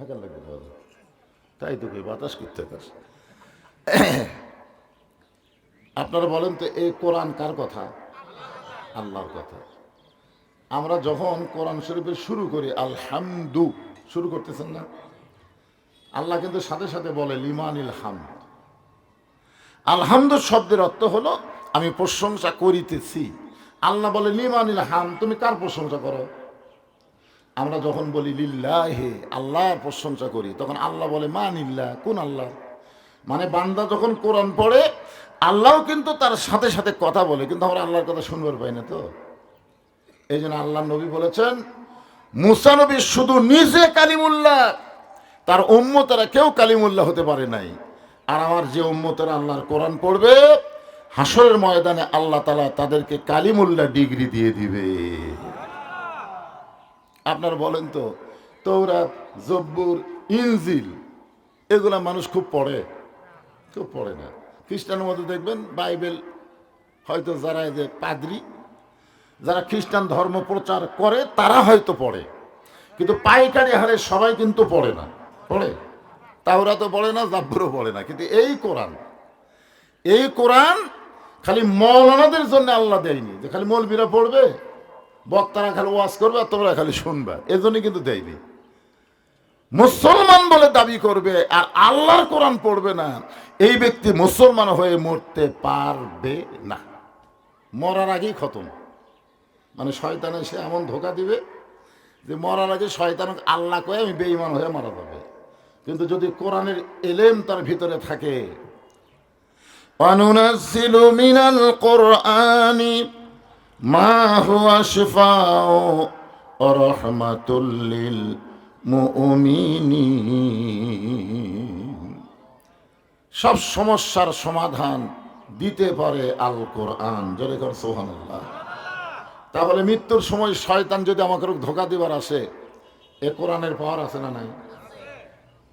লাগবে তাই তো বাতাস করতে কাজ। আপনারা বলেন তো এই কোরআন কার কথা? আল্লাহর কথা। আমরা যখন কোরআন শরীফের শুরু করি, আলহামদু, শুরু করতেছেন না? আল্লাহ কিন্তু সাথে সাথে বলে, লিমানিল হামদ। আলহামদু শব্দের অর্থ হলো, আমি প্রশংসা করিতেছি। আল্লাহ বলে, লিমানিল হাম তুমি কার প্রশংসা করো? আমরা যখন বলি লিল্লাহে, আল্লাহর প্রশংসা করি, তখন আল্লাহ বলে মানিল্লাহ কোন আল্লাহ? মানে বান্দা যখন কোরআন পড়ে, আল্লাহও কিন্তু তার সাথে সাথে কথা বলে, কিন্তু আমরা আল্লাহর কথা শুনবার পাই না তো। এই জন্য আল্লাহ নবী বলেছেন, মুসা নবী শুধু নিজে কালিমুল্লাহ, তার উম্মতারা কেউ কালিমুল্লাহ হতে পারে নাই। আর আমার যে উম্মতারা আল্লাহর কোরআন পড়বে হাসরের ময়দানে আল্লাহ তালা তাদেরকে কালিমুল্লাহ ডিগ্রি দিয়ে দিবে। আপনারা বলেন তো তৌরাত জব্বুর, ইনজিল, এগুলা মানুষ খুব পড়ে। কেউ পড়ে না। খ্রিস্টানের মধ্যে দেখবেন, বাইবেল হয়তো যারা যে পাদ্রি, যারা খ্রিস্টান ধর্ম প্রচার করে, তারা হয়তো পড়ে। কিন্তু পাইকারি হারে সবাই কিন্তু পড়ে না। পড়ে? তাওরা তো পড়ে না, জাব্বুরও পড়ে না। কিন্তু এই কোরআন এই কোরআন খালি মৌলানাদের জন্য আল্লাহ দেয়নি। যে খালি মৌলবীরা পড়বে? বক্তারা খালি ওয়াজ করবে আর তোমরা খালি শুনবে। এজন্যই কিন্তু দেয়নি। মুসলমান বলে দাবি করবে আর আল্লাহর কোরআন পড়বে না। এই ব্যক্তি মুসলমান হয়ে মরতে পারবে না। মরার আগেই খতম। মানে শয়তান এসে এমন ধোকা দিবে যে মরার আগে শয়তান আল্লাহ কয়ে আমি বেঈমান হয়ে মারা যাবে। কিন্তু যদি কোরআনের এলেম তার ভিতরে থাকে অনুনাসিলু মিনাল ما هو شفاء ورحمة للمؤمنين সব সমস্যার সমাধান দিতে পারে আল কোরআন জোরে কর সোহানুল্লাহ তাহলে মৃত্যুর সময় শয়তান যদি আমাকে ধোকা দিবার আসে এ কোরআনের পাওয়ার আছে না নাই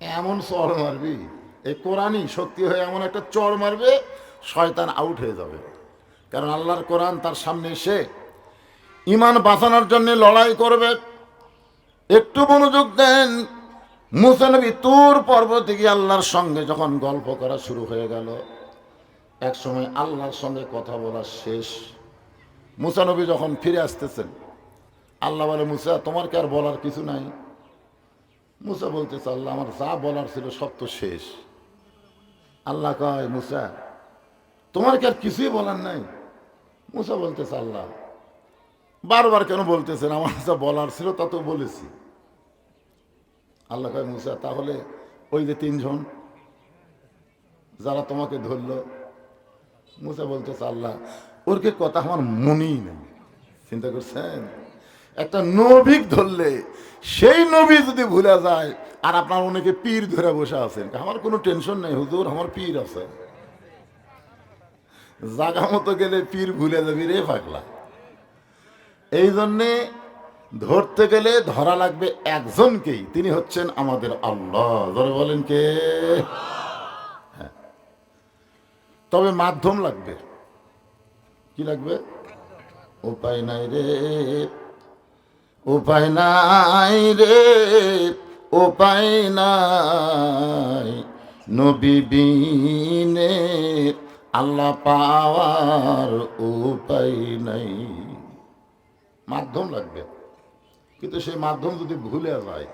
এমন চড় মারবি এই কোরআনই শক্তি হয়ে এমন একটা চড় মারবে শয়তান আউট হয়ে যাবে কারণ আল্লাহর কোরআন তার সামনে এসে ইমান বাঁচানোর জন্য লড়াই করবে। একটু মনোযোগ দেন। মুসানবী তুর পর্বত গিয়ে আল্লাহর সঙ্গে যখন গল্প করা শুরু হয়ে গেল এক সময় আল্লাহর সঙ্গে কথা বলা শেষ। মুসানবী যখন ফিরে আসতেছেন, আল্লাহ বলে, মুসা, তোমার কি আর বলার কিছু নাই? মুসা বলতেছে, আল্লাহ, আমার যা বলার ছিল সব তো শেষ। আল্লাহ কয়, মুসা, তোমার কি আর কিছুই বলার নাই? মুসা বলতেছে, আল্লাহ, বারবার কেন বলতেছেন? আমার যা বলার ছিল তা তো বলেছি। আল্লাহ কয়, মুসা, তাহলে ওই যে তিনজন যারা তোমাকে ধরলো, মুসা বলতেছে, আল্লাহ, ওর কি কথা আমার মনেই নেই। চিন্তা করছেন? একটা নবিক ধরলে, সেই নবী যদি ভুলে যায়, আর আপনার অনেকে পীর ধরে বসে আছেন, আমার কোনো টেনশন নেই, হুজুর, আমার পীর আছে। জাগা মতো গেলে পীর ভুলে যাবি রে পাগলা। এই জন্যে ধরতে গেলে ধরা লাগবে একজনকেই। তিনি হচ্ছেন আমাদের আল্লাহ। ধরে বলেন কে? হ্যাঁ। তবে মাধ্যম লাগবে। কি লাগবে? উপায় নাই রে। উপায় নাই রে। উপায় নাই। নবী বিনে আল্লাহ পাওয়ার উপায় নাই। মাধ্যম লাগবে। কিন্তু সেই মাধ্যম যদি ভুলে যায়,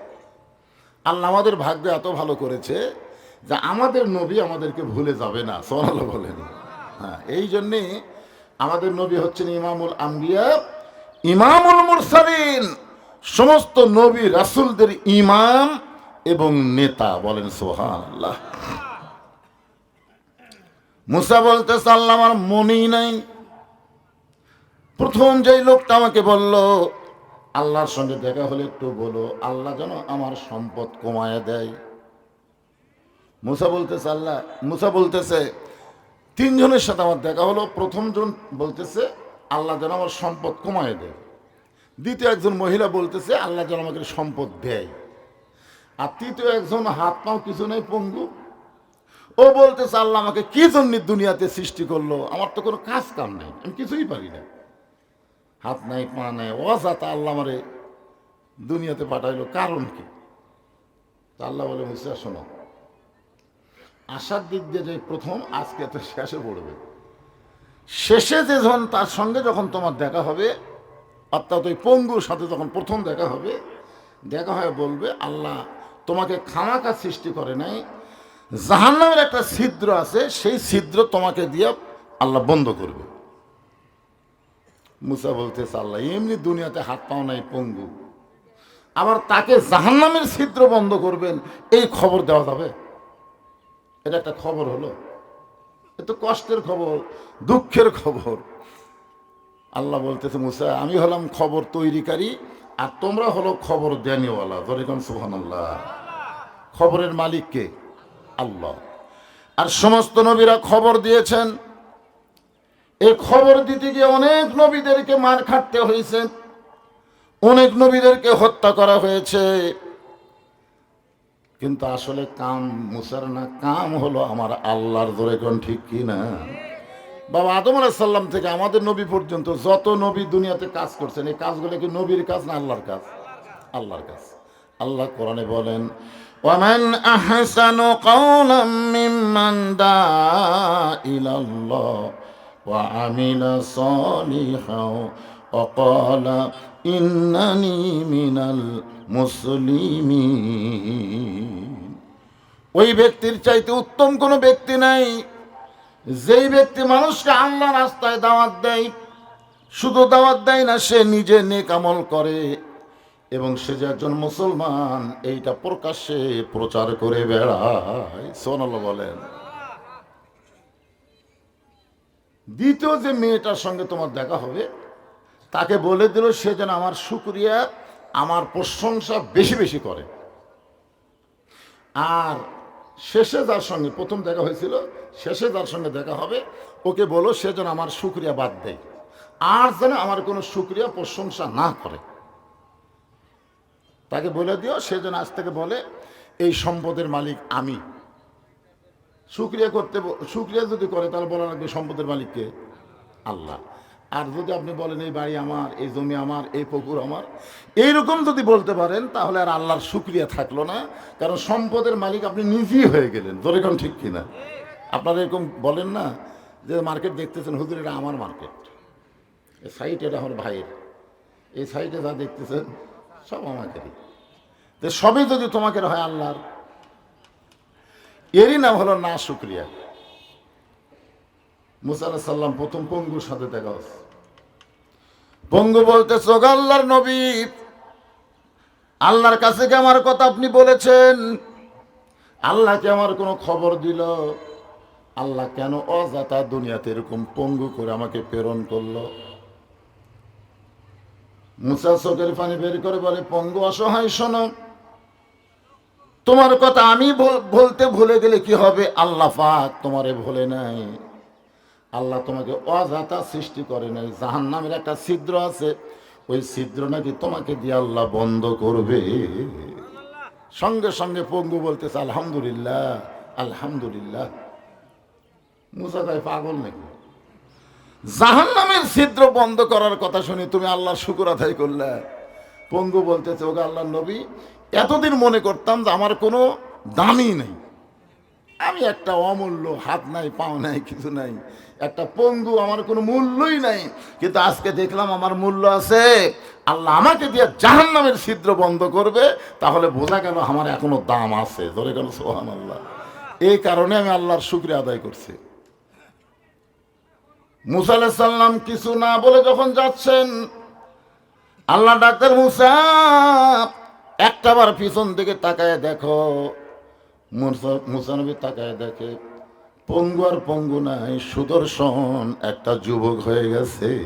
আল্লাহ আমাদের ভাগ্য এত ভালো করেছে যে আমাদের নবী আমাদেরকে ভুলে যাবে না সোনাল বলেন। হ্যাঁ এই জন্যে আমাদের নবী হচ্ছেন ইমামুল আম্বিয়া। ইমামুল মুরসালিন, সমস্ত নবী রাসুলদের ইমাম এবং নেতা বলেন সোহান আল্লাহ মুসা বলতে আল্লাহ আমার মনেই নাই। প্রথম যেই লোকটা আমাকে বলল, আল্লাহর সঙ্গে দেখা হলে একটু বলো, আল্লাহ যেন আমার সম্পদ কমায় দেয়। মুসা বলতেছে আল্লাহ মুসা বলতেছে, তিনজনের সাথে আমার দেখা হলো। প্রথম জন বলতেছে, আল্লাহ যেন আমার সম্পদ কমায় দেয়। দ্বিতীয় একজন মহিলা বলতেছে, আল্লাহ যেন আমাকে সম্পদ দেয়। আর তৃতীয় একজন হাত পাও কিছু নেই, পঙ্গু। ও বলতেছে, আল্লাহ আমাকে কি জন্য দুনিয়াতে সৃষ্টি করল? আমার তো কোনো কাজ কাম নাই। আমি কিছুই পারি না। হাত নাই, পা নাই অজাতা আল্লাহ আমারে দুনিয়াতে পাঠাইলো। কারণ কি? আল্লাহ বলে, মুসা, শোনো। আসার দিক দিয়ে যে প্রথম, আজকে তো শেষে পড়বে। শেষে যে যখন তার সঙ্গে যখন তোমার দেখা হবে, অর্থাৎ ওই পঙ্গুর সাথে যখন প্রথম দেখা হবে, দেখা হয় বলবে, আল্লাহ তোমাকে খামাকা সৃষ্টি করে নাই জাহান্নামের একটা ছিদ্র আছে, সেই ছিদ্র তোমাকে দিয়ে আল্লাহ বন্ধ করবে। মুসা বলতেছে, আল্লাহ, এমনি দুনিয়াতে হাত পাও নাই পঙ্গু। আবার তাকে জাহান্নামের ছিদ্র বন্ধ করবেন, এই খবর দেওয়া যাবে? এটা একটা খবর হলো। এ তো কষ্টের খবর, দুঃখের খবর। আল্লাহ বলতেছে, মুসা, আমি হলাম খবর তৈরিকারী, আর তোমরা হলো খবর দেনিওয়ালা। ধরেকন সুহান আল্লাহ খবরের মালিক কে? আল্লাহ। আর সমস্ত নবীরা খবর দিয়েছেন। এই খবর দিতে গিয়ে অনেক নবীদেরকে মার খাটতে হয়েছে। অনেক নবীদেরকে হত্যা করা হয়েছে। কিন্তু আসলে কাম মুসার না, কাম হলো আমার আল্লাহর ধরে কোন ঠিক কি না? বাবা আদম আলাইসাল্লাম থেকে আমাদের নবী পর্যন্ত যত নবী দুনিয়াতে কাজ করছেন, এই কাজগুলো কি নবীর কাজ না আল্লাহর কাজ? আল্লাহর কাজ। আল্লাহ কোরআনে বলেন ومن أحسن قولا ممن دعا إلى الله وعمل صالحا وقال إنني من المسلمين ওই ব্যক্তির চাইতে উত্তম কোনো ব্যক্তি নাই যেই ব্যক্তি মানুষকে আল্লাহ রাস্তায় দাওয়াত দেয় শুধু দাওয়াত দেয় না সে নিজে নেক আমল করে এবং সে যে একজন মুসলমান, এইটা প্রকাশ্যে প্রচার করে বেড়ায়। সোনাল বলেন। দ্বিতীয় যে মেয়েটার সঙ্গে তোমার দেখা হবে, তাকে বলে দিল সে যেন আমার শুক্রিয়া, আমার প্রশংসা বেশি বেশি করে। আর শেষে যার সঙ্গে প্রথম দেখা হয়েছিল, শেষে যার সঙ্গে দেখা হবে, ওকে বলো সে যেন আমার শুক্রিয়া বাদ দেয়। আর যেন আমার কোনো শুক্রিয়া, প্রশংসা না করে। তাকে বলে দিও, সে যেন আজ থেকে বলে, এই সম্পদের মালিক আমি। শুক্রিয়া করতে শুক্রিয়া যদি করে, তাহলে বলা লাগবে সম্পদের মালিককে আল্লাহ। আর যদি আপনি বলেন, এই বাড়ি আমার, এই জমি আমার, এই পুকুর আমার, এইরকম যদি বলতে পারেন, তাহলে আর আল্লাহর শুক্রিয়া থাকল না। কারণ সম্পদের মালিক আপনি নিজেই হয়ে গেলেন। যেরকম ঠিক কিনা? আপনারা এরকম বলেন না যে মার্কেট দেখতেছেন, হুজুর, এটা আমার মার্কেট। এই সাইট, এটা আমার ভাইয়ের। এই সাইটে যা দেখতেছেন সব আমাকেরই তো সবই যদি তোমাকে হয় আল্লাহর। এরই নাম হলো না শুক্রিয়া। মুসা সাল্লাম প্রথম পঙ্গুর সাথে দেখা হচ্ছে। পঙ্গু বলতে আল্লাহর নবী, আল্লাহর কাছে কি আমার কথা আপনি বলেছেন? আল্লাহকে আমার কোনো খবর দিল? আল্লাহ কেন অজাতা দুনিয়াতে এরকম পঙ্গু করে আমাকে প্রেরণ করল? মুসা চোখের পানি বের করে বলে, পঙ্গু, অসহায়, শোনো। তোমার কথা আমি বল- বলতে ভুলে গেলে কি হবে? আল্লাহ পাক তোমারে ভুলে নাই। আল্লাহ তোমাকে অজাতা সৃষ্টি করে নাই। জাহান নামের একটা ছিদ্র আছে। ওই ছিদ্র নাকি তোমাকে দিয়ে আল্লাহ বন্ধ করবে। সঙ্গে সঙ্গে পঙ্গু বলতেছে, আলহামদুলিল্লাহ আলহামদুলিল্লাহ। মুসা ভাই পাগল নাকি? জাহান নামের ছিদ্র বন্ধ করার কথা শুনি তুমি আল্লাহর শুকুর আদায় করলে। পঙ্গু বলতেছে ওকে আল্লাহর নবী, এতদিন মনে করতাম যে আমার কোনো দামই নেই। আমি একটা অমূল্য হাত নাই, পাও নাই, কিছু নাই। একটা পঙ্গু আমার কোনো মূল্যই নাই। কিন্তু আজকে দেখলাম আমার মূল্য আছে। আল্লাহ আমাকে দিয়ে জাহান নামের ছিদ্র বন্ধ করবে, তাহলে বোঝা গেল আমার এখনও দাম আছে। ধরে গেল সোহান আল্লাহ এই কারণে আমি আল্লাহর শুক্রিয়া আদায় করছি। মুসা আলাইসাল্লাম সাল্লাম কিছু না বলে যখন যাচ্ছেন, আল্লাহ ডাক্তার মুসা একটাবার পিছন দিকে তাকায় দেখো। মুসা- মুসা তাকায় দেখে, পঙ্গু আর পঙ্গু নাই, সুদর্শন একটা যুবক হয়ে গেছে।